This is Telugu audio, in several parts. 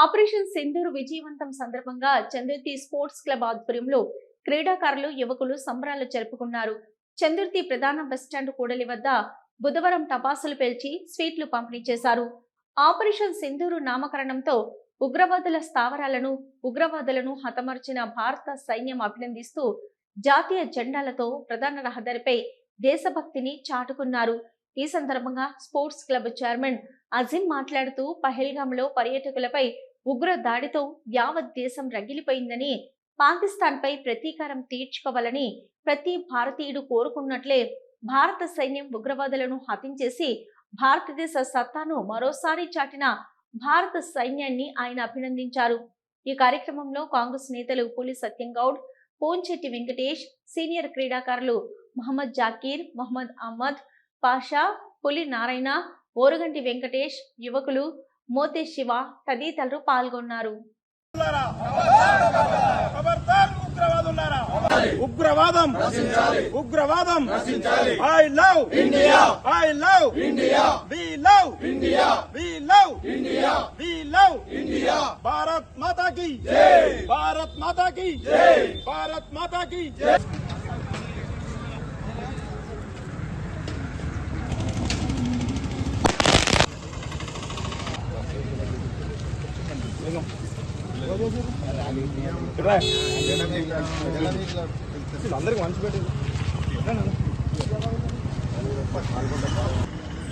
ఆపరేషన్ సింధూర్ విజయవంతం సందర్భంగా చందుర్తి స్పోర్ట్స్ క్లబ్ ఆధ్వర్యంలో క్రీడాకారులు యువకులు సంబరాలు జరుపుకున్నారు. చందుర్తి ప్రధాన బస్టాండ్ కూడలి వద్ద బుధవారం టపాసులు పేల్చి స్వీట్లు పంపిణీ చేశారు. ఆపరేషన్ సింధూరు నామకరణంతో ఉగ్రవాదుల స్థావరాలను ఉగ్రవాదులను హతమర్చిన భారత సైన్యం అభినందిస్తూ జాతీయ జెండాలతో ప్రధాన రహదారిపై దేశభక్తిని చాటుకున్నారు. ఈ సందర్భంగా స్పోర్ట్స్ క్లబ్ చైర్మన్ అజిమ్ మాట్లాడుతూ పహల్గామ్లో పర్యాటకులపై ఉగ్ర దాడితో యావత్ దేశం రగిలిపోయిందని పాకిస్తాన్ పై ప్రతీకారం తీర్చుకోవాలని ప్రతి భారతీయుడు కోరుకున్నట్లే భారత సైన్యం ఉగ్రవాదులను హతించేసి భారతదేశ సత్తాను మరోసారి చాటిన భారత సైన్యాన్ని ఆయన అభినందించారు. ఈ కార్యక్రమంలో కాంగ్రెస్ నేతలు పులి సత్యం గౌడ్ పోంచెట్టి వెంకటేష్ సీనియర్ క్రీడాకారులు మహమ్మద్ జాకీర్ మహమ్మద్ అహ్మద్ పాషా పులి నారాయణ ఓరుగంటి వెంకటేష్ యువకులు మోతే శివ తదితరులు పాల్గొన్నారు. ఉగ్రవాదం ఉగ్రవాదం I love India I love India we love India we love India we love India Bharat Mata కి భారత్ మాతా కి భారత్ మాతా కి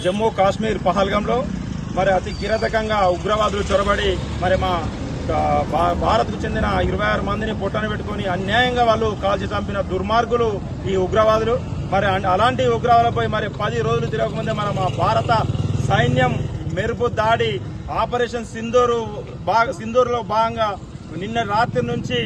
జమ్మూ కాశ్మీర్ పహల్గంలో మరి అతి కిరాతకంగా ఉగ్రవాదులు చొరబడి మరి మా భా- భారత్కు చెందిన ఇరవై ఆరు మందిని పొట్టన పెట్టుకొని అన్యాయంగా వాళ్ళు కాల్చి చంపిన దుర్మార్గులు ఈ ఉగ్రవాదులు. మరి అలాంటి ఉగ్రవాదులపై మరి పది రోజులు తిరగకముందే మన మా భారత సైన్యం మెరుపు దాడి ఆపరేషన్ సింధూరు బాగా సింధూరులో భాగంగా నిన్న రాత్రి నుంచి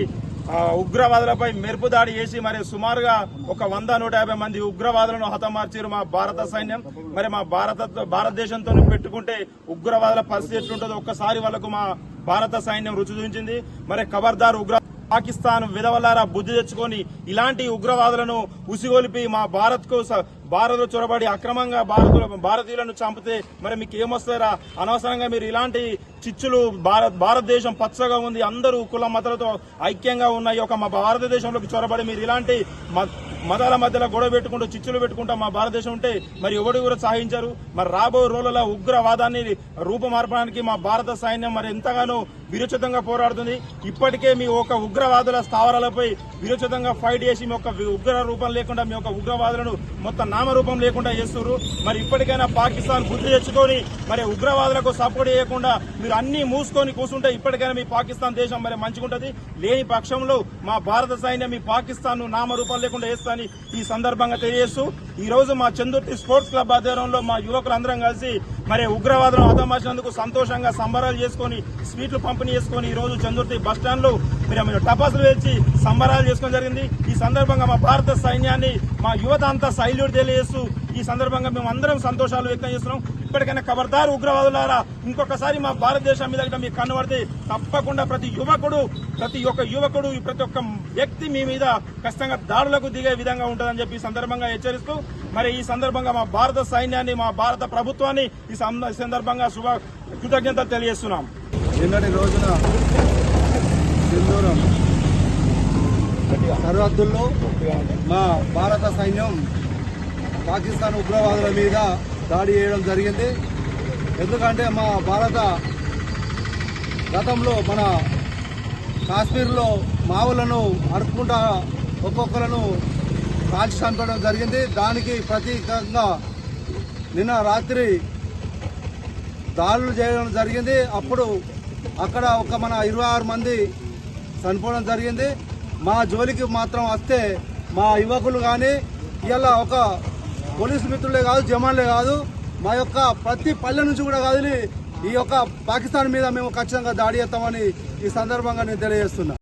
ఉగ్రవాదులపై మెరుపు దాడి చేసి మరి సుమారుగా ఒక వంద నూట యాభై మంది ఉగ్రవాదులను హతమార్చారు మా భారత సైన్యం. మరి మా భారత భారతదేశంతో పెట్టుకుంటే ఉగ్రవాదుల పరిస్థితి ఎట్లుంటుందో ఒక్కసారి వాళ్ళకు మా భారత సైన్యం రుచి చూపించింది. మరి ఖబర్దార్ ఉగ్ర పాకిస్తాన్ విధవలారా బుద్ధి తెచ్చుకొని ఇలాంటి ఉగ్రవాదులను ఉసిగొలిపి మా భారత్కు భారత్ చొరబడి అక్రమంగా భారత భారతీయులను చంపితే మరి మీకు ఏమొస్తారా అనవసరంగా మీరు ఇలాంటి చిచ్చులు భారత్ భారతదేశం పచ్చగా ఉంది. అందరూ కుల మతలతో ఐక్యంగా ఉన్న ఈ యొక్క మా భారతదేశంలోకి చొరబడి మీరు ఇలాంటి మ- మతాల మధ్యలో గొడవ పెట్టుకుంటూ చిచ్చులు పెట్టుకుంటూ మా భారతదేశం ఉంటే మరి ఎవడు కూడా సాధించారు? మరి రాబోయే రోజులలో ఉగ్రవాదాన్ని రూపమార్పడానికి మా భారత సైన్యం మరి ఎంతగానో విరుచితంగా పోరాడుతుంది. ఇప్పటికే మీ ఒక ఉగ్రవాదుల స్థావరాలపై విరుచితంగా ఫైట్ చేసి మీ యొక్క ఉగ్ర రూపం లేకుండా మీ యొక్క ఉగ్రవాదులను మొత్తం నామరూపం లేకుండా చేస్తున్నారు మరి ఇప్పటికైనా పాకిస్తాన్ బుద్ధి తెచ్చుకొని మరి ఉగ్రవాదులకు సపోర్ట్ చేయకుండా మీరు అన్ని మూసుకొని కూర్చుంటే ఇప్పటికైనా మీ పాకిస్తాన్ దేశం మరి మంచిగుంటది. లేని పక్షంలో మా భారత సైన్యం మీ పాకిస్తాన్ను నామరూపం లేకుండా వేస్తాని ఈ సందర్భంగా తెలియజేస్తూ ఈ రోజు మా చందుర్తి స్పోర్ట్స్ క్లబ్ ఆధ్వర్యంలో మా యువకులందరం కలిసి మరి ఉగ్రవాదులను హతమార్చినందుకు సంతోషంగా సంబరాలు చేసుకొని స్వీట్లు పంపిణీ చేసుకుని ఈ రోజు చందుర్తి బస్లో మీరు టపాసులు వేసి సంబరాలు చేసుకోవడం జరిగింది. ఈ సందర్భంగా మా భారత సైన్యాన్ని మా యువత అంతా శైలుడు తెలియజేస్తూ ఈ సందర్భంగా మేము అందరం సంతోషాలు వ్యక్తం చేస్తున్నాం. ఇప్పటికైనా ఖబర్దారు ఉగ్రవాదులారా ఇంకొకసారి మా భారతదేశం మీద మీకు కనబడితే తప్పకుండా ప్రతి యువకుడు ప్రతి ఒక్క యువకుడు ప్రతి ఒక్క వ్యక్తి మీ మీద ఖచ్చితంగా దాడులకు దిగే విధంగా ఉంటుందని చెప్పి ఈ సందర్భంగా హెచ్చరిస్తూ మరి ఈ సందర్భంగా మా భారత సైన్యాన్ని మా భారత ప్రభుత్వాన్ని ఈ ఈ సందర్భంగా శుభ కృతజ్ఞతలు తెలియజేస్తున్నాం. నిన్నటి రోజున సింధూరం సరిహద్దుల్లో మా భారత సైన్యం పాకిస్తాన్ ఉగ్రవాదుల మీద దాడి చేయడం జరిగింది. ఎందుకంటే మా భారత గతంలో మన కాశ్మీర్లో మావులను అడుపుకుంటా ఒక్కొక్కలను కాల్చి చంపడం జరిగింది. దానికి ప్రతీకంగా నిన్న రాత్రి దాడులు చేయడం జరిగింది. అప్పుడు అక్కడ ఒక మన ఇరవై ఆరు మంది చనిపోవడం జరిగింది. మా జోలికి మాత్రం వస్తే మా యువకులు కానీ ఇలా ఒక పోలీసు మిత్రులే కాదు జమాన్లే కాదు మా యొక్క ప్రతి పల్లె నుంచి కూడా కదిలి ఈ యొక్క పాకిస్తాన్ మీద మేము ఖచ్చితంగా దాడి చేస్తామని ఈ సందర్భంగా నేను తెలియజేస్తున్నా.